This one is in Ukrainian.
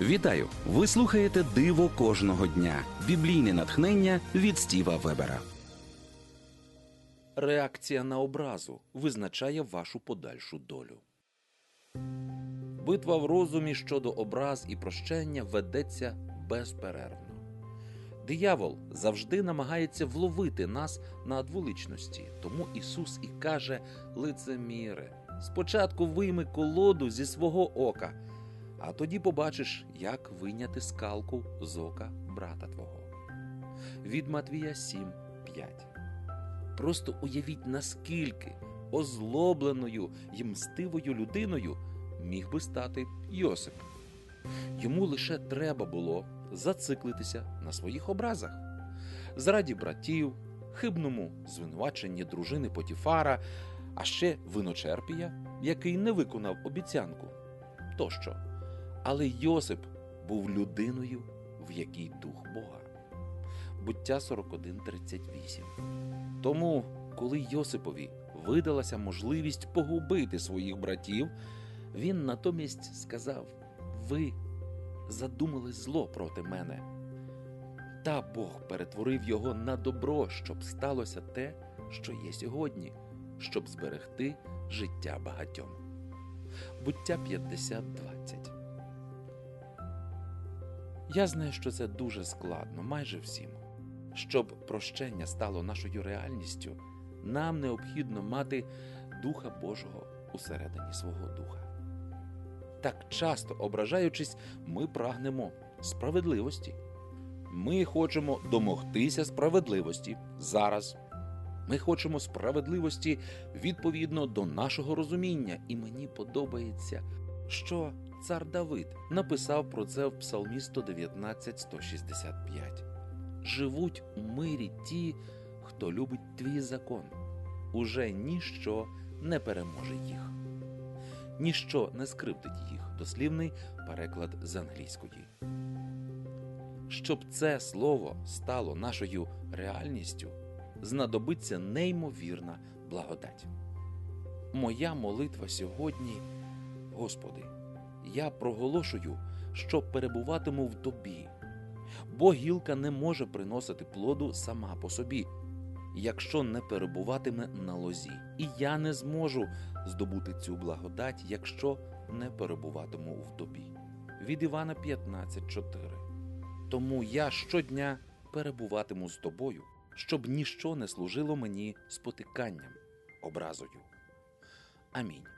Вітаю! Ви слухаєте Диво кожного дня. Біблійне натхнення від Стіва Вебера. Реакція на образу визначає вашу подальшу долю. Битва в розумі щодо образ і прощення ведеться безперервно. Диявол завжди намагається вловити нас на дволичності, тому Ісус і каже лицеміре. Спочатку вийми колоду зі свого ока, а тоді побачиш, як вийняти скалку з ока брата твого. Від Матвія 7, 5. Просто уявіть, наскільки озлобленою і мстивою людиною міг би стати Йосип. Йому лише треба було зациклитися на своїх образах. Зраді братів, хибному звинуваченні дружини Потіфара, а ще виночерпія, який не виконав обіцянку. Тощо. Але Йосип був людиною, в якій дух Бога. Буття 41.38. Тому, коли Йосипові видалася можливість погубити своїх братів, він натомість сказав: Ви задумали зло проти мене. Та Бог перетворив його на добро, щоб сталося те, що є сьогодні, щоб зберегти життя багатьом. Буття 50.20 Я знаю, що це дуже складно, майже всім. Щоб прощення стало нашою реальністю, нам необхідно мати Духа Божого усередині свого духа. Так часто ображаючись, ми прагнемо справедливості. Ми хочемо домогтися справедливості зараз. Ми хочемо справедливості відповідно до нашого розуміння, і мені подобається, що цар Давид написав про це в Псалмі 119, 165. Живуть у мирі ті, хто любить твій закон. Уже ніщо не переможе їх. Ніщо не скривдить їх. Дослівний переклад з англійської. Щоб це слово стало нашою реальністю, знадобиться неймовірна благодать. Моя молитва сьогодні, Господи, я проголошую, що перебуватиму в Тобі, бо гілка не може приносити плоду сама по собі, якщо не перебуватиме на лозі. І я не зможу здобути цю благодать, якщо не перебуватиму в Тобі. Від Івана 15.4 Тому я щодня перебуватиму з тобою, щоб ніщо не служило мені спотиканням, образою. Амінь.